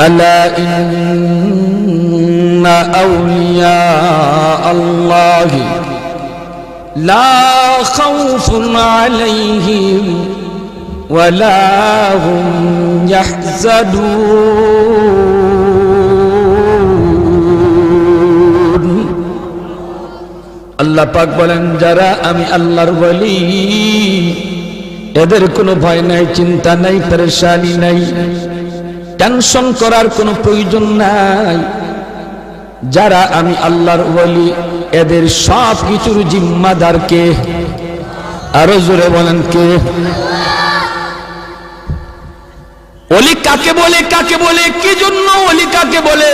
ألا إن أولياء الله لا خوف عليهم ولا هم يحزنون আল্লাহ পাক বলেন যারা আমি আল্লাহর বলি এদের কোনো ভয় নাই চিন্তা নাই পরেশানি নাই টেনশন করার কোনো প্রয়োজন নাই। যারা আমি আল্লাহর বলি এদের সব কিছুর জিম্মাদার কে? আরও জোরে বলেন কে? অলি কাকে বলে কাকে বলে, কি জন্য অলি কাকে বলে?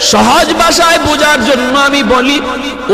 সহজ ভাষায় বোঝার জন্য আমি বলি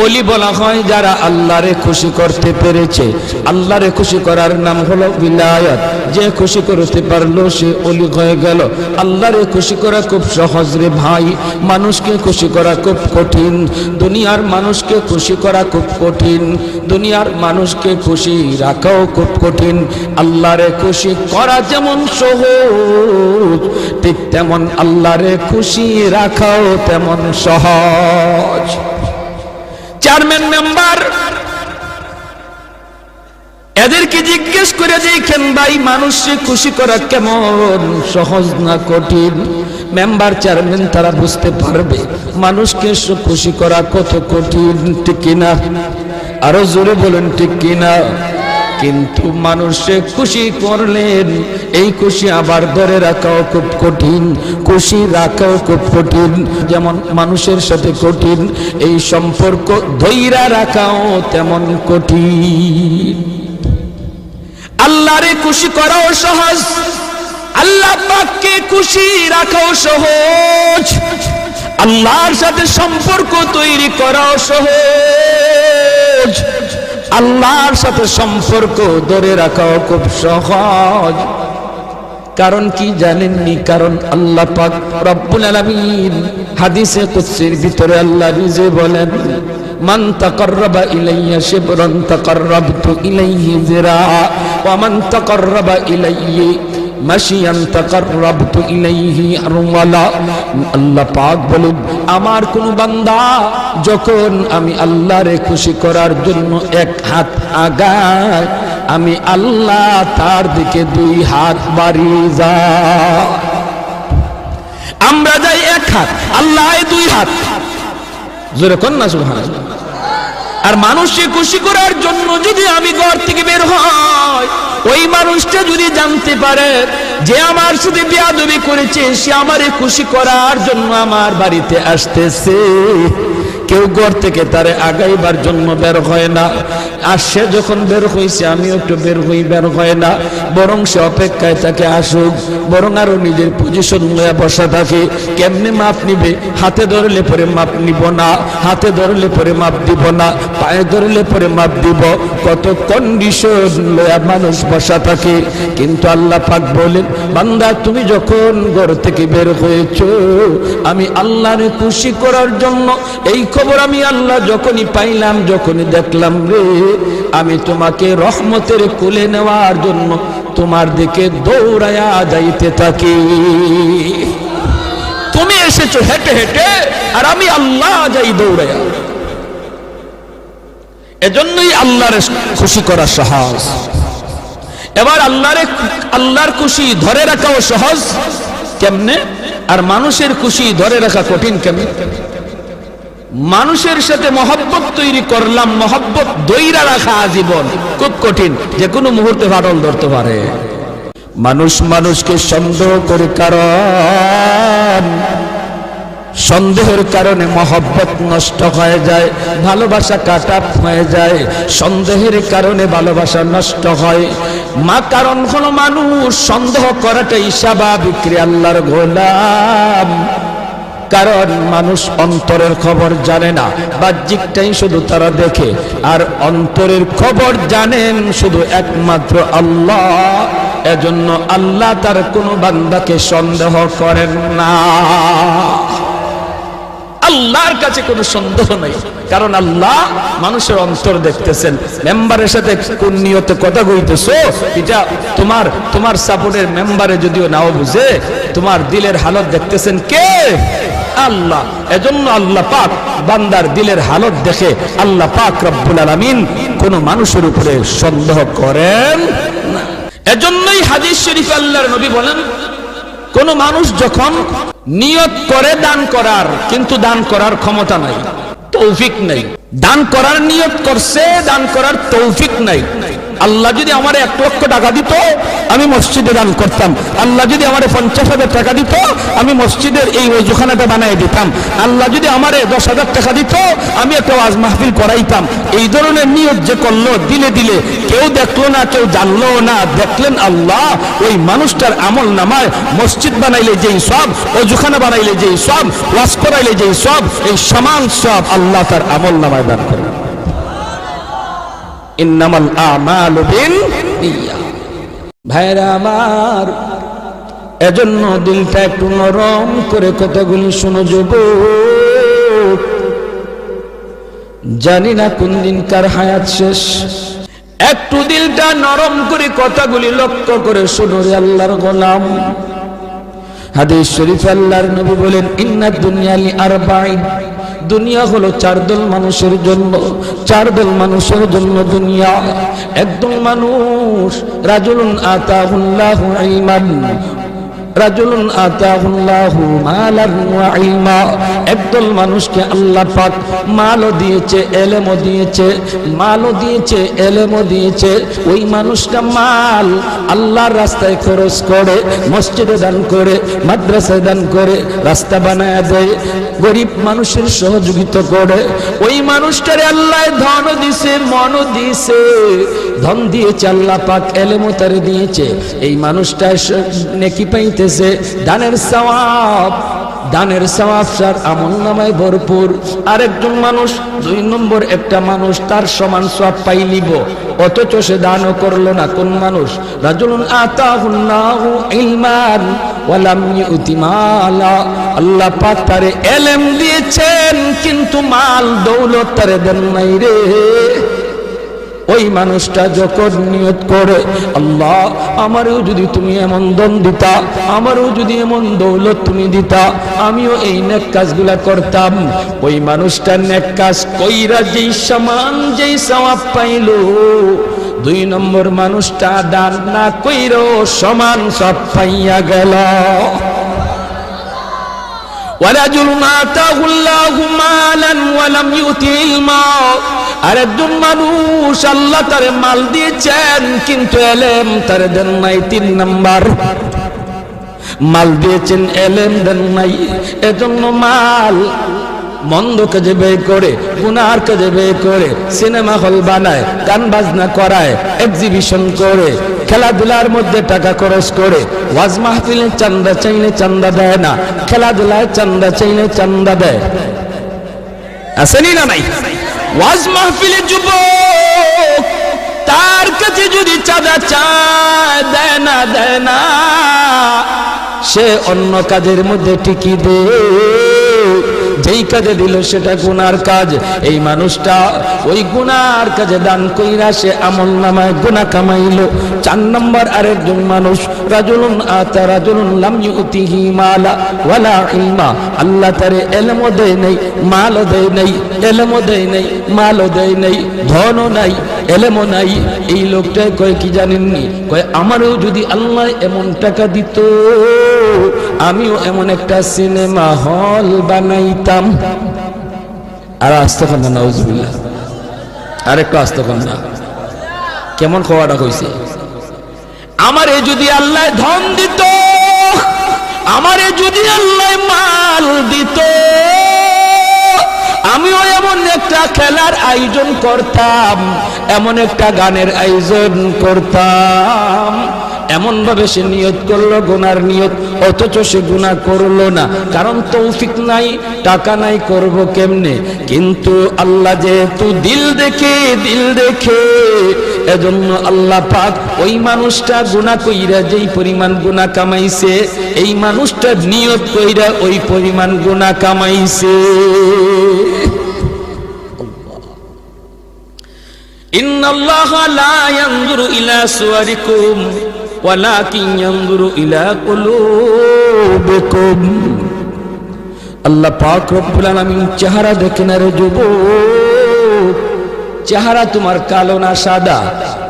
অলি বলা হয় যারা আল্লাহরে খুশি করতে পেরেছে। আল্লাহরে খুশি করার নাম হলো বিলায়ত। যে খুশি করতে পারল, সে অলি হয়ে গেল। আল্লাহরে খুশি করা খুব সহজ রে ভাই। মানুষকে খুশি করা খুব কঠিন। দুনিয়ার মানুষকে খুশি করা খুব কঠিন। দুনিয়ার মানুষকে খুশি রাখাও খুব কঠিন। আল্লাহরে খুশি করা যেমন সহজ, ঠিক তেমন আল্লাহরে খুশি রাখাও তেমন সহজ। চেয়ারম্যান মেম্বার এদেরকে জিজ্ঞেস করে দেখেন ভাই মানুষকে খুশি করা কেমন? সহজ না কঠিন? মেম্বার চেয়ারম্যান তারা বুঝতে পারবে, মানুষকে খুশি করা কত কঠিন, ঠিক কিনা? আরও জোরে বলেন, ঠিক কিনা? কিন্তু মানুষে খুশি করলেন। এই খুশি আবার ধরে রাখাও খুব কঠিন, খুশি রাখাও খুব কঠিন, যেমন মানুষের সাথে কঠিন, এই সম্পর্ক ধৈরা রাখাও তেমন কঠিন। আল্লাহরে খুশি করাও সহজ, আল্লাহ পাককে খুশি রাখাও সহজ, আল্লাহর সাথে সম্পর্ক তৈরি করাও সহজ। আল্লাহর সাথে সম্পর্ক ধরে রাখাও খুব সহজ। কারণ কি জানেননি? কারণ আল্লাহ পাক রব্বুল আলামিন হাদিসে কুদসির ভিতরে আল্লাহ নিজে বলেন, মান তাকাররাবা ইলাইয়া শিবরান তাকাররাবতু ইলাইহি যিরা, ওয়া মান তাকাররাবা ইলাইহি আমার কোন বান্দা যখন আমি আল্লাহরে খুশি করার জন্য এক হাত আগায়, আমি আল্লাহ তার দিকে দুই হাত বাড়িয়ে যা আমরা যাই এক হাত, আল্লাহ দুই হাত। জোরে কন না সুবহানাল্লাহ। আর মানুষকে খুশি করার জন্য যদি আমি ঘর থেকে বের হয় ওই মানুষটা যদি জানতে পারে যে আমার সাথে বিয়াদবি করেছে, সে আমারে খুশি করার জন্য আমার বাড়িতে আসতেছে। কেউ ঘর থেকে তারে আগাইবার জন্য বের হয় না। আর সে যখন বের হয়েছে আমিও একটু বের হই বের হয় না। বরং সে অপেক্ষায় তাকে আসুক। বরং আরও নিজের পজিশন নিয়ে বসা থাকে। কেমনে মাপ নিবে? হাতে ধরলে পরে মাপ নিব না। হাতে ধরলে পরে মাপ দিব না। পায়ে ধরলে পরে মাপ দিব। কত কন্ডিশন লয়া মানুষ বসা থাকে। কিন্তু আল্লাহ পাক বলেন, বান্দা, তুমি যখন ঘর থেকে বের হয়েছ, আমি আল্লাহরে খুশি করার জন্য এই খবর আমি আল্লাহ যখনই পাইলাম, যখনই দেখলাম রে, আমি তোমাকে রহমতের কুলে নেওয়ার জন্য তোমার দিকে দৌড়ায়া যাইতে থাকি। তুমি এসেছ হেঁটে হেঁটে, আর আমি আল্লাহ যাই দৌড়ায়া। এজন্যই আল্লাহর খুশি করা সহজ। এবার আল্লাহরে, আল্লাহর খুশি ধরে রাখাও সহজ। কেমনে? আর মানুষের খুশি ধরে রাখা কঠিন কেমনে? মানুষের সাথে মহব্বত তৈরি করলাম, মহব্বত দইরা রাখা আজীবন। খুব কঠিন, যে কোনো মুহূর্তে ফাটল ধরতে পারে। মানুষ মানুষকে সন্দেহ করে কারণ, সন্দেহের কারণে মহব্বত নষ্ট হয়ে যায়, ভালোবাসা কাটা হয়ে যায়, সন্দেহের কারণে ভালোবাসা নষ্ট হয়। মা কারণ হলো মানুষ, সন্দেহ করাটাই স্বাভাবিক রে আল্লাহর গোলাম। কারণ মানুষ অন্তরের খবর জানে না। বাহ্যিকটাই শুধু তারা দেখে। আর অন্তরের খবর জানেন শুধু একমাত্র আল্লাহ। এজন্য আল্লাহ তার কোনো বান্দাকে সন্দেহ করেন না। আল্লাহর কাছে কোনো সন্দেহ নাই। কারণ আল্লাহ মানুষের অন্তর দেখতেছেন। মেম্বারের সাথে কোন নিয়তে কথা কইতেছো? এটা তোমার তোমার সাপোর্টের মেম্বারে যদিও নাও বুঝে, তোমার দিলের হালত দেখতেছেন কে? আল্লাহ, এজন্য আল্লাহ পাক বান্দার দিলের হালত দেখে আল্লাহ পাক রব্বুল আলামিন কোন মানুষের উপরে সন্দেহ করেন এজন্যই হাদিস শরীফ আল্লাহর নবী বলেন, কোন মানুষ যখন নিয়ত করে দান করার, কিন্তু দান করার ক্ষমতা নাই, তৌফিক নাই। দান করার নিয়ত করছে, দান করার তৌফিক নাই। আল্লাহ যদি আমার এক লক্ষ টাকা দিত, আমি মসজিদে দান করতাম। আল্লাহ যদি আমার পঞ্চাশ হাজার টাকা দিত, আমি মসজিদের এই ওজুখানাটা বানাই দিতাম। আল্লাহ যদি আমার দশ হাজার টাকা দিত, আমি একটা ওয়াজ মাহফিল করাইতাম। এই ধরনের নিয়ত যে করল দিলে দিলে, কেউ দেখল না, কেউ জানলো না। দেখলেন আল্লাহ, ওই মানুষটার আমল নামায় মসজিদ বানাইলে যেই সব, অজুখানা বানাইলে যেই সব, ওয়াজ করাইলে যেই সব, এই সমান সব আল্লাহ তার আমল নামায় দান করে। ইন্নামাল আমালু বিন নিয়া ভাইরা আমার, এজন্য দিলটা একটু নরম করে কথাগুলি শুনো যুব জানি না কোন দিন কার হায়াত শেষ। একটু দিলটা নরম করে কথাগুলি লক্ষ্য করে শুনো রে আল্লাহর গোলাম। হাদিস শরীফ আল্লাহর নবী বলেন ইন্না দুনিয়ালি আরবাইন। দুনিয়া হলো চার দল মানুষের জন্য, চার দল মানুষের জন্য দুনিয়া। একদল মানুষ আতাহুল্লাহু ইলমান রাজুলুন আতাহুল্লাহু একদল মানুষকে আল্লাহ পাক মালও দিয়েছে, এলেমও দিয়েছে, মালও দিয়েছে, এলেমও দিয়েছে। ওই মানুষটা মাল আল্লাহর রাস্তায় খরচ করে, মসজিদে দান করে, মাদ্রাসায় দান করে, রাস্তা বানায় দেয়, গরিব মানুষের সহযোগিতা করে। ওই মানুষটারে আল্লাহ ধন দিছে, মন দিছে। ধন দিয়েছে আল্লাহ পাক, এলেমও তারে দিয়েছে। এই মানুষটা নেকি পাইতেছে দানের সওয়াব দানের সওয়াব সার আমল নামায় ভরপুর। আরেকজন মানুষ, দুই নম্বর একটা মানুষ, তার সমান সব পাইলিব অথচ সে দানও করল না। কোন মানুষ? রাজুলুন আতাহুল্লাহু ইলমান ওয়ালাম ইউতি আল্লাহ পাক তারে এলেম দিয়েছেন, কিন্তু মাল দৌলত তারে দেন নাই রে। ওই মানুষটা যখন নিয়ত করে, আল্লাহ, আমারও যদি তুমি এমন দন দিতা, আমারও যদি এমন দৌলত তুমি দিতা, আমিও এই নেক কাজগুলা করতাম। ওই মানুষটা নেক কাজ কইরা যেই সমান যেই সওয়াব পাইল, দুই নম্বর মানুষটা দান না কইরো সমান সব পাইয়া গেল। ورجل آتاه الله مالا ولم يؤت علما আরেকজন মানুষ আল্লাহ তার মাল দিয়েছেন কিন্তু এলেম তার দেন নাই তিন নাম্বার মাল দিয়েছেন এলেম দেন নাই এজন্য মাল মন্দ কাজে ব্যয় করে গুনার কাজে ব্যয় করে সিনেমা হল বানায় গান বাজনা করায় এক্সিবিশন করে খেলাধুলার মধ্যে টাকা খরচ করে ওয়াজ মাহফিলে চান্দা চাইলে চান্দা দেয় না, খেলাধুলায় চান্দা চাইলে চান্দা দেয়। আসেনি না নাই? ওয়াজ মাহফিলে যুবক তার কাছে যদি চাঁদা চায়, দেয় না দেয় না, সে অন্য কাজের মধ্যে টিকি দে যেই কাজে দিল সেটা গুনার কাজ। এই মানুষটা ওই গুনার কাজে দান কইরা সে আমল নামায় গুনাহ কামাইলো। চার নম্বর আরেকজন মানুষ, রাজুলুন আতা রাজুলুন লাম ইউতিহি মালা ওয়ালা ইলমা। আল্লাহ তারে এলমও দেয় নাই, মালও দেয় নাই, এলমও দেয় নাই, মালও দেয় নাই, ধনও নাই, এলেমও নাই। এই লোকটাই কয় কি জানেননি? কয়, আমারও যদি আল্লাহ এমন টাকা দিত আমিও এমন একটা সিনেমা হল বানাইতাম। আর আসতে পার না নজবিল্লা আর একটু আসতে পার না। কেমন খাওয়াটা কইছে? আমারে যদি আল্লাহ ধন দিত, আমারে যদি আল্লাহ মাল দিত, আমিও এমন একটা খেলার আয়োজন করতাম, এমন একটা গানের আয়োজন করতাম। এমন ভাবে সে নিয়ত করল, গুনার নিয়ত, অথচ সে গুণা করল না। কারণ তৌফিক নাই, টাকা নাই, করব কেমনে? কিন্তু আল্লাহ যে তু দিল দেখে দিল দেখে, এজন্য আল্লাহ পাক ওই মানুষটা গুণা কইরা যেই পরিমাণ গুণা কামাইছে, এই মানুষটা নিয়ত কইরা ওই পরিমাণ গুণা কামাইছে। ইন্নাল্লাহ লা ইয়ানজুরু ইলা সুয়ারিকুম। ওয়ালাকিন ইয়ানজুরু ইলা কুলুবিকুম। আল্লাহ পাক রব্বুল আলামিন চেহারা দেখেন রে যুবক, চেহারা তোমার কালো না সাদা,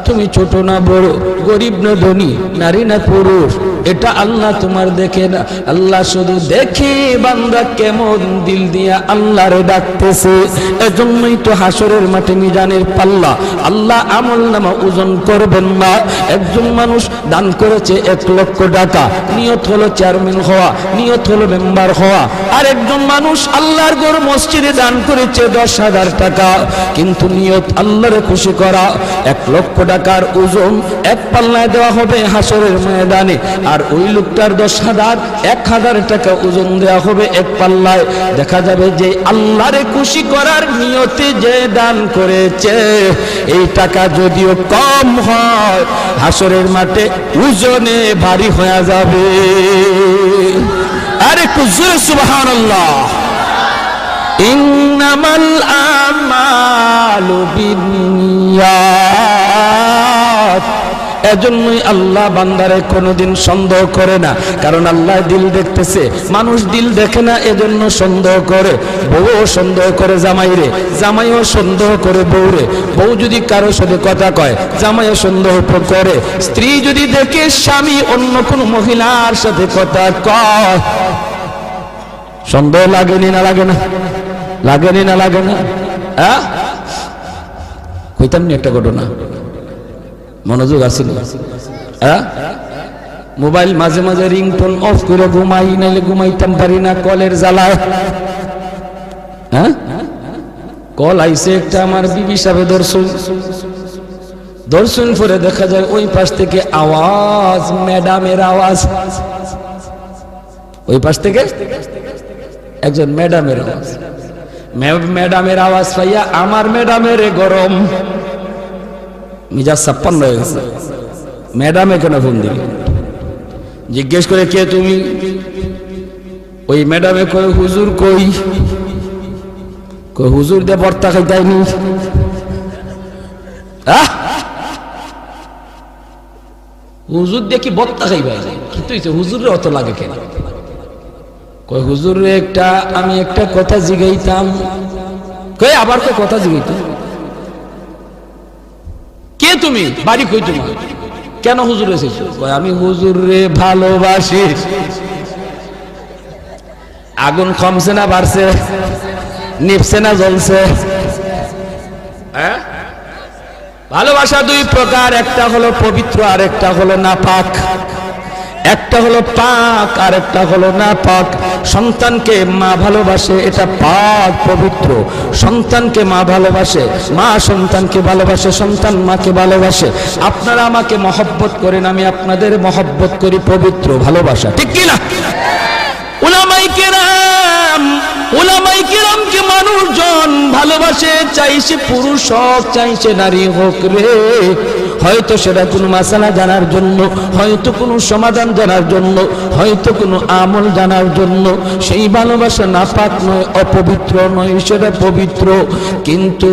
তুমি ছোট না বড়, গরিব না ধনী, নারী না পুরুষ এটা আল্লাহ তোমার দেখে না। আল্লাহ শুধু দেখে বান্দা কেমন দিল দিয়া আল্লাহরে ডাকতেছে। এজন্যই তো হাসরের মাঠে মিজানের পাল্লা। আল্লাহ আমল নামা ওজন করবেন না। একজন মানুষ দান করেছে এক লক্ষ টাকা। নিয়ত হলো চেয়ারম্যান হওয়া, নিয়ত হলো মেম্বার হওয়া। আর একজন মানুষ আল্লাহর গর মসজিদে দান করেছে দশ হাজার টাকা। কিন্তু নিয়ত আল্লাহরে খুশি করা, এক লক্ষ টাকার ওজন এক পাল্লায় দেওয়া হবে হাসরের ময়দানে। আর ওই লোকটার দশ হাজার, এক হাজার টাকা ওজন দেওয়া হবে এক পাল্লায়। দেখা যাবে যে আল্লাহরে খুশি করার নিয়তে যে দান করেছে। এই টাকা যদিও কম হয়, হাসরের মাঠে ওজনে ভারী হয়ে যাবে। আরে একটু জোরে, সুবহানাল্লাহ। ইন্নামাল আমালু বিনিয়াত এজন্যই আল্লাহ বান্দারে কোনোদিন সন্দেহ করে না। কারণ আল্লাহ দিল দেখতেছে, মানুষ দিল দেখে না, এজন্য সন্দেহ করে। বউও সন্দেহ করে জামাইরে, জামাইও সন্দেহ করে বউরে। বউ যদি কারও সাথে কথা কয়, জামাইও সন্দেহ করে। স্ত্রী যদি দেখে স্বামী অন্য কোনো মহিলার সাথে কথা কয়, সন্দেহ লাগেনি না লাগে না? লাগেনি না লাগে না? হ্যাঁ কইতাম নি একটা ঘটনা। মনোযোগ আসিল হ্যাঁ? মোবাইল মাঝে মাঝে রিংটোন অফ করে ঘুমাই, নাইলে ঘুমাইতাম পারি না কলের জ্বালায়। হ্যাঁ? কল আইসে একটা আমার বিবি সাহেব দর্শন। দর্শন করে দেখা যায় ওই পাশ থেকে আওয়াজ, ম্যাডামের আওয়াজ। ওই পাশ থেকে একজন ম্যাডামের আওয়াজ। ম্যাডামের আওয়াজ পাইয়া আমার ম্যাডামের গরম। মিজাজ ছাপ্পান্ন হয়ে গেছে ম্যাডাম এখানে ফোন দিল। জিজ্ঞেস করে, কে তুমি? ওই ম্যাডামে কই হুজুর কই? কই হুজুর দিয়ে বর্তা খাইতাইনি আহ! হুজুর দিয়ে কি বর্তা খাইবাই কিন্তু হুজুরের অত লাগে কেন? কই হুজুর একটা আমি একটা কথা জিগাইতাম। কই আবার কই কথা জিগাইতাম কে তুমি? বাড়ি কই তুমি কেন হুজুর এসেছ? আমি হুজুর রে ভালোবাসি। আগুন কমছে না, বাড়ছে, নিপছে না, জ্বলছে। হ্যাঁ? ভালোবাসা দুই প্রকার, একটা হলো পবিত্র আর একটা হলো নাপাক। একটা হলো পাক আর একটা হলো না পাক। সন্তানকে মা ভালোবাসে, এটা পাক, পবিত্র। সন্তানকে মা ভালোবাসে, মা সন্তানকে ভালোবাসে, সন্তান মাকে ভালোবাসে। আপনারা আমাকে মহব্বত করেন, আমি আপনাদের মহব্বত করি, পবিত্র ভালোবাসা। ঠিক কি না? উলামাই কেরাম উলামাই কেরামকে মানুষজন ভালোবাসে, চাইছে পুরুষ হোক, চাইছে নারী হোক রে। হয়তো সেটা কোনো মাসালা জানার জন্য, হয়তো কোনো সমাধান জানার জন্য, হয়তো কোনো আমল জানার জন্য। সেই ভালোবাসা নাপাক নয়, অপবিত্র নয়, সেটা পবিত্র। কিন্তু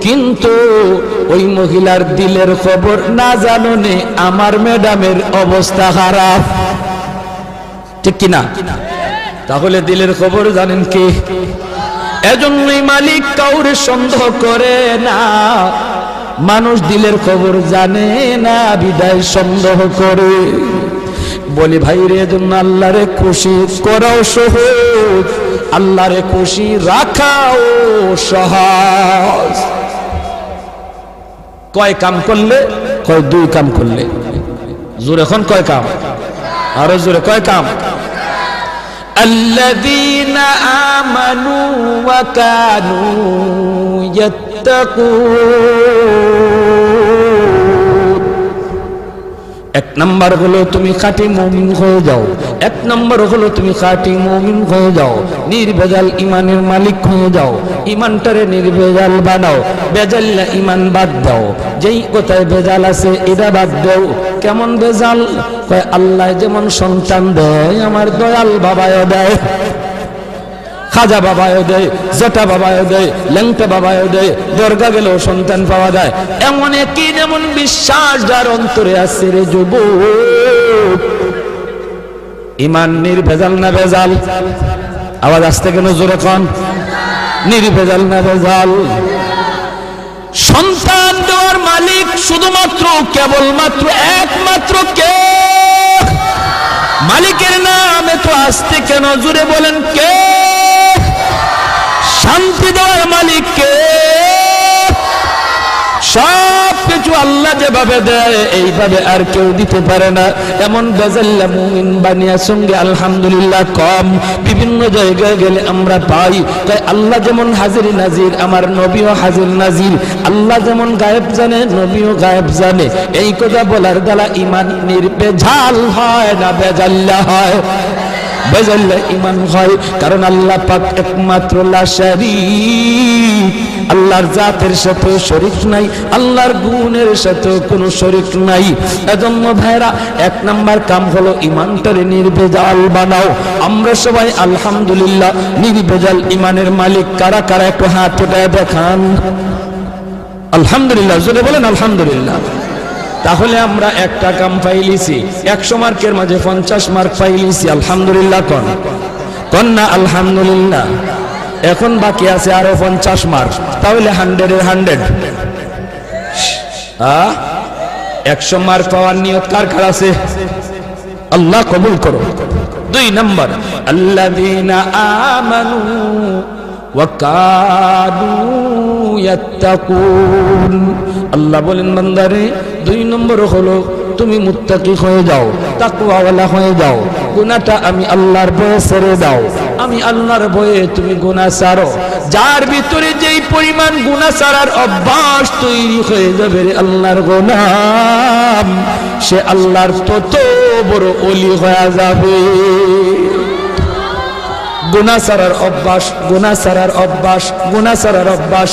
কিন্তু ওই মহিলার দিলের খবর না জাননে আমার ম্যাডামের অবস্থা খারাপ। ঠিক কিনা? তাহলে দিলের খবর জানেন কি? এজন্যই মালিক কাউরে সন্দেহ করে না। মানুষ দিলের খবর জানে না বিদায় সন্দেহ করে বলি ভাই রে এজন্য আল্লাহরে খুশি করাও সহজ আল্লাহরে খুশি রাখাও সহজ কয় কাম করলে কয় দুই কাম করলে জোর এখন কয় কাম আরো জোরে কয় কাম الذين آمنوا وكانوا يتقون এক নাম্বার হলো তুমি খাঁটি মমিন হয়ে যাও। এক নাম্বার হলো তুমি খাঁটি মমিন হয়ে যাও। নির্ভেজাল ইমানের মালিক হয়ে যাও। ইমানটারে নির্ভেজাল বানাও। বেজাল্লা ইমান বাদ দাও। যেই কোথায় ভেজাল আছে, এটা বাদ দাও। কেমন ভেজাল? আল্লাহ যেমন সন্তান দেয়, আমার দয়াল বাবাও দেয়। খাজা বাবাও দেয় জটা বাবাও দেয় ল্যাংটা বাবাও দেয় দরগা গেলেও সন্তান পাওয়া যায়। এমন একই যেমন বিশ্বাস যার অন্তরে আছে রে যুব ইমান নির্ভেজাল না ভেজাল? আওয়াজ আসতে কেন জোরে কন? নির্ভেজাল না ভেজাল? সন্তান দেওয়ার মালিক শুধুমাত্র, কেবলমাত্র একমাত্র কে? মালিকের নাম এত আসতে কেন? জুড়ে বলেন কে? শান্তি দেওয়ার মালিক কে সব কিছু আল্লাহ যেভাবে দেয়, এইভাবে আর কেউ দিতে পারে না। এমন গজাল্লা মুমিন বানিয়ার সঙ্গে আলহামদুলিল্লাহ কম। বিভিন্ন জায়গায় গেলে আমরা পাই। তাই আল্লাহ যেমন হাজির নাজির, আমার নবীও হাজির নাজির। আল্লাহ যেমন গায়েব জানে, নবীও গায়েব জানে। এই কথা বলার দ্বারা ইমান নির্বেঝাল হয় না, বেজাল্লা হয়। বেজাল্লা ইমান হয়, কারণ আল্লাহ পাক একমাত্র লাশারি আল্লাহর জাতের সাথে শরিক নাই, আল্লাহর গুণের সাথে কোনো শরিক নাই। এজন্য ভাইরা এক নাম্বার কাম হলো ইমানটারে নির্ভেজাল বানাও। আমরা সবাই আলহামদুলিল্লাহ নির্ভেজাল ইমানের মালিক। কারা কারা একটু হাত উঠায় দেখান? আলহামদুলিল্লাহ, জোরে বলেন আলহামদুলিল্লাহ। তাহলে আমরা একটা কাম পাইলিছি, একশো মার্কের মাঝে পঞ্চাশ মার্ক পাইলিছি, আলহামদুলিল্লাহ কন। না, আলহামদুলিল্লাহ। এখন বাকি আছে আরও পঞ্চাশ মার্ক, তাহলে হান্ড্রেডের হান্ড্রেড একশো মার্ক পাওয়ার নিয়ত কার কার আছে? আল্লাহ কবুল করো। দুই নম্বর, আল্লাযীনা আমানু আল্লাহ বলেন, বান্দারে, দুই নম্বর হলো তুমি মুত্তাকি হয়ে যাও, তাকওয়াওয়ালা হয়ে যাও, গুনাহটা আমি আল্লাহর ভয়ে ছেড়ে দাও, আমি আল্লাহর ভয়ে তুমি গুনাহ ছাড়ো যার ভিতরে যেই পরিমাণ গুনাহ ছাড়ার অভ্যাস তৈরি হয়ে যাবে রে আল্লাহর গোলাম, সে আল্লাহর তত বড় অলি হয়ে যাবে। গুনা সারার অভ্যাস গোনা সারার অভ্যাস গোনা সারার অভ্যাস।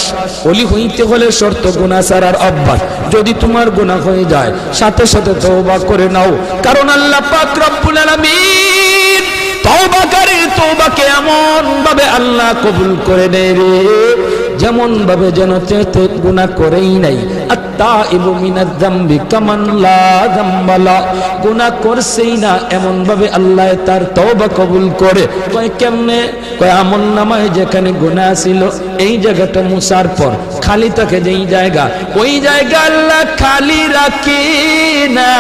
অলি হইতে হলে শর্ত গোনা সারার অভ্যাস। যদি তোমার গোনা হয়ে যায়, সাথে সাথে তওবা করে নাও। কারণ আল্লাহ পাক রব্বুল আলামিন তওবাকারী তওবাকে এমন ভাবে আল্লাহ কবুল করে নেয় রে। যেমন ভাবে যেন তেতে গুনাহ করেই নাই। না এমন ভাবে আল্লাহ তার করে। কেমনে? যেখানে এই জায়গাটা মুসার পর খালি থাকে যেই জায়গা, ওই জায়গা আল্লাহ খালি রাখি না।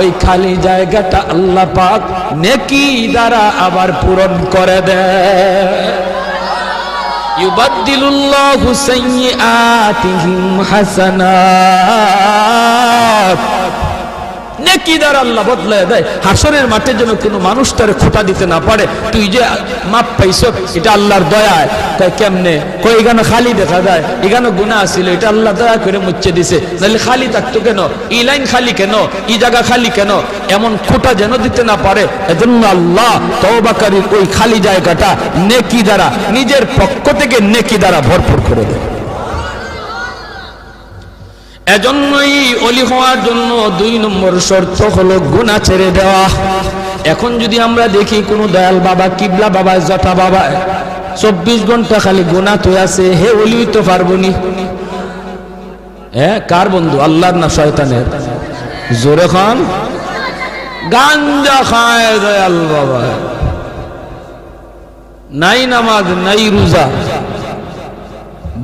ওই খালি জায়গাটা আল্লাহ পাক নেকি দ্বারা আবার পূরণ করে দেয়। يبدل الله سيئاتهم حسنات. নেকি দ্বারা আল্লাহ দেয়। মাঠে যেন কোনো মানুষ তার খোটা দিতে না পারে। তুই যে মাপ পাইছ, এটা আল্লাহর দয়ায়। কয় কেমনে? কই এখানে খালি দেখা যায়? এখানে গুণা আসছিল এটা আল্লাহ দয়া করে মুচ্ছে দিছে। নাহলে খালি থাকতো কেন? লাইন খালি কেন? ই জায়গা খালি কেন? এমন খোটা যেন দিতে না পারে। এজন্য আল্লাহ তওবাকারীর ওই খালি জায়গাটা নেকি দ্বারা, নিজের পক্ষ থেকে নেকি দ্বারা ভরপুর করে দেয়। এজন্যই অলি হওয়ার জন্য দুই নম্বর শর্ত হলো গুণা ছেড়ে দেওয়া। এখন যদি আমরা দেখি কোনো দয়াল বাবা, কিবলা বাবা, জটা বাবা, চব্বিশ ঘণ্টা খালি গুণা তো আছে, হে অলি, তো পারব নি হ্যাঁ কার বন্ধু? আল্লাহর না শয়তানের? জোরে খান। গাঞ্জা খায় দয়াল বাবা। নাই নামাজ, নাই রোজা।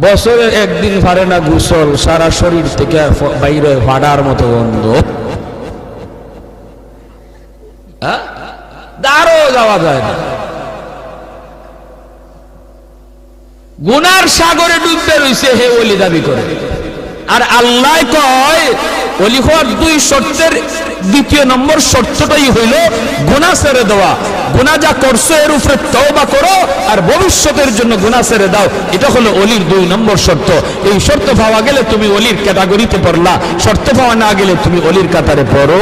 বছরে একদিন পারে না গুসল, সারা শরীর থেকে বাইরে ফাডার মতো গন্ধ। হ্যাঁ? দাঁড়ও যাওয়া যায় না। গুনার সাগরে ডুববে রইছে, হে বলি দাবি করে। আর আল্লাহ কয় অলি হওয়ার দুই শর্তের দ্বিতীয় নম্বর শর্তটাই হইল গুনাহ ছেড়ে দেওয়া গুনাহ যা করছো এর উপরে তওবা করো আর ভবিষ্যতের জন্য গুনাহ ছেড়ে দাও এটা হলো অলির দুই নম্বর শর্ত এই শর্ত পাওয়া গেলে তুমি অলির ক্যাটাগরিতে পড়লা শর্ত পাওয়া না গেলে তুমি অলির কাতারে পড়ো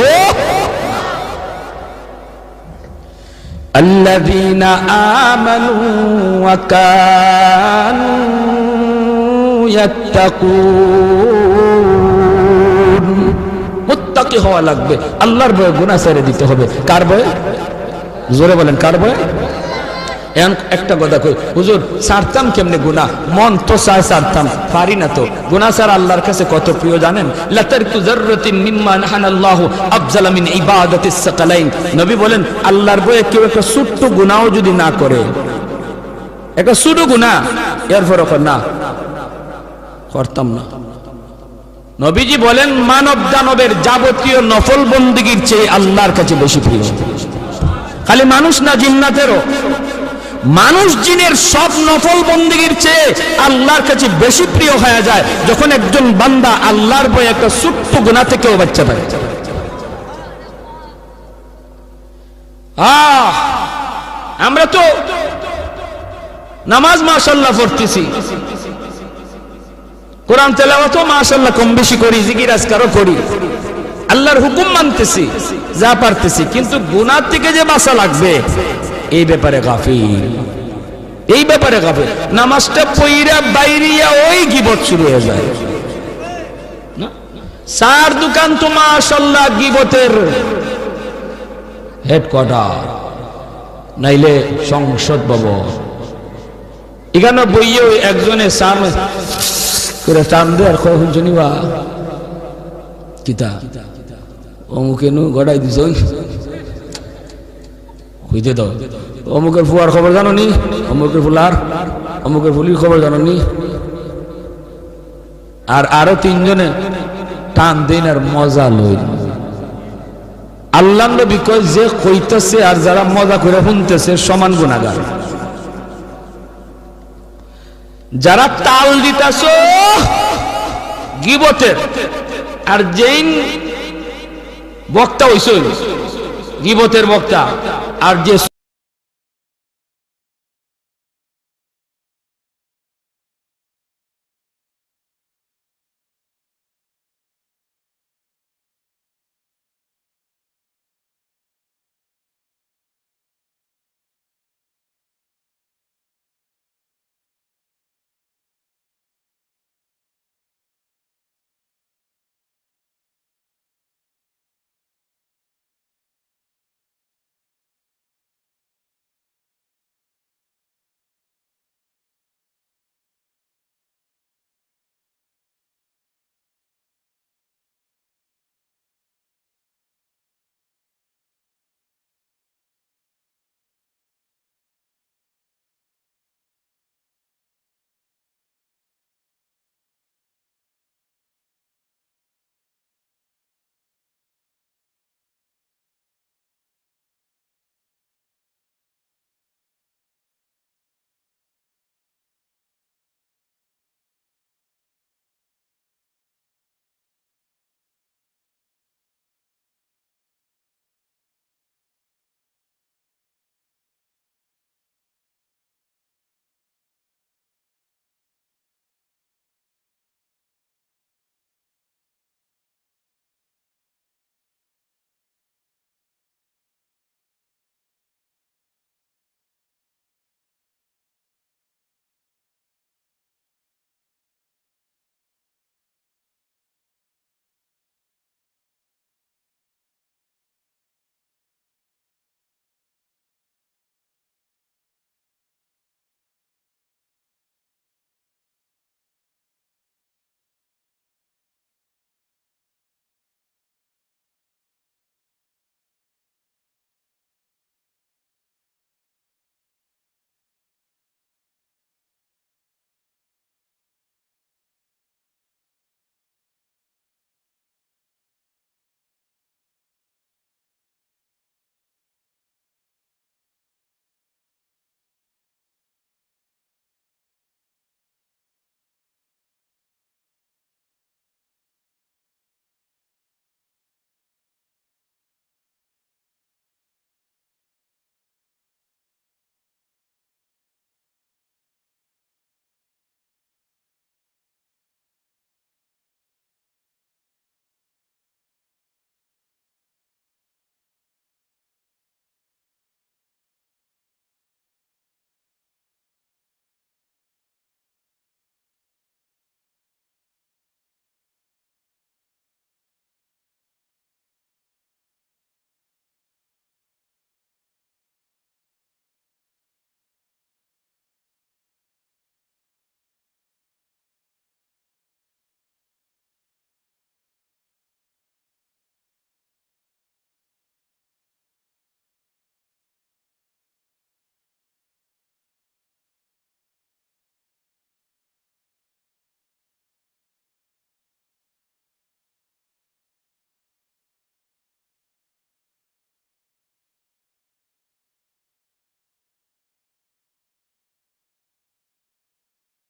الذين آمنوا وكانوا يتقون মুত্তাকি হওয়া লাগবে। আল্লাহর ভয়ে গুনাহ ছেড়ে দিতে হবে। কার ভয়ে জোরে বলেন, কার ভয়ে এখন একটা কথা কই, হুজুর, সারতাম কেমনে গুনা মন তো চায় সারতাম, পারি না তো। গুনা স্যার আল্লাহর কাছে কত প্রিয় জানেন? লাতারকু যাররাতিন মিম্মা নাহানাল্লাহু আফজালা মিন ইবাদাতিস সাকালাইন। নবী বলেন, আল্লাহর বয়ে কেউ একটা ছোট্ট গুনাও যদি না করে, একটা ছোট গুনাহ, এরপর না, করতাম না। নবীজি বলেন, মানব দানবের যাবতীয় নফল বন্দিগির চেয়ে আল্লাহর কাছে বেশি প্রিয়। খালি মানুষ না, জিন্নাতেরও। মানুষ জিনের সব নফল বন্দিগির চেয়ে আল্লাহর কাছে বেশি প্রিয় হয়ে যায় যখন একজন বান্দা আল্লাহর বই একটা ছোট্ট গুণা থেকেও বাচ্চা পায়। আমরা তো নামাজ মাশাল্লাহ পড়তেছি। কোরআন তেলাওয়াতও মাশাল্লাহ কম বেশি করি, জিকির আজকারও করি। আল্লাহর হুকুম মানতেছি, যা পারতেছি, কিন্তু গুনার থেকে যে বাঁচা লাগবে, এই ব্যাপারে গাফিল। এই ব্যাপারে গাফিল। নামাজটা পইরা বাইরিয়া ওই গিবত শুরু হয়ে যায়। সার দোকান তো মাশাল্লাহ গিবতের হেডকোয়ার্টার। নাইলে সংসদ ভবন। এখানে বইয়ে একজনে সাম করে টান আর শুনিবা কিতা? অমুকে নু গড়াই হইতে দাও। অমুকের ফুয়ার খবর জানো নি? অমুকের ফুলার, অমুকের ফুলির খবর জানো নি? আর আরও তিনজনে টান দিন আর মজা লই আল্লাহ নবী কয়, যে কইতেছে আর যারা মজা করে শুনতেছে, সমান গুণাগার যারা তাল দিতাস গিবতের। আর যেই বক্তা হইস গিবতের বক্তা। আর যে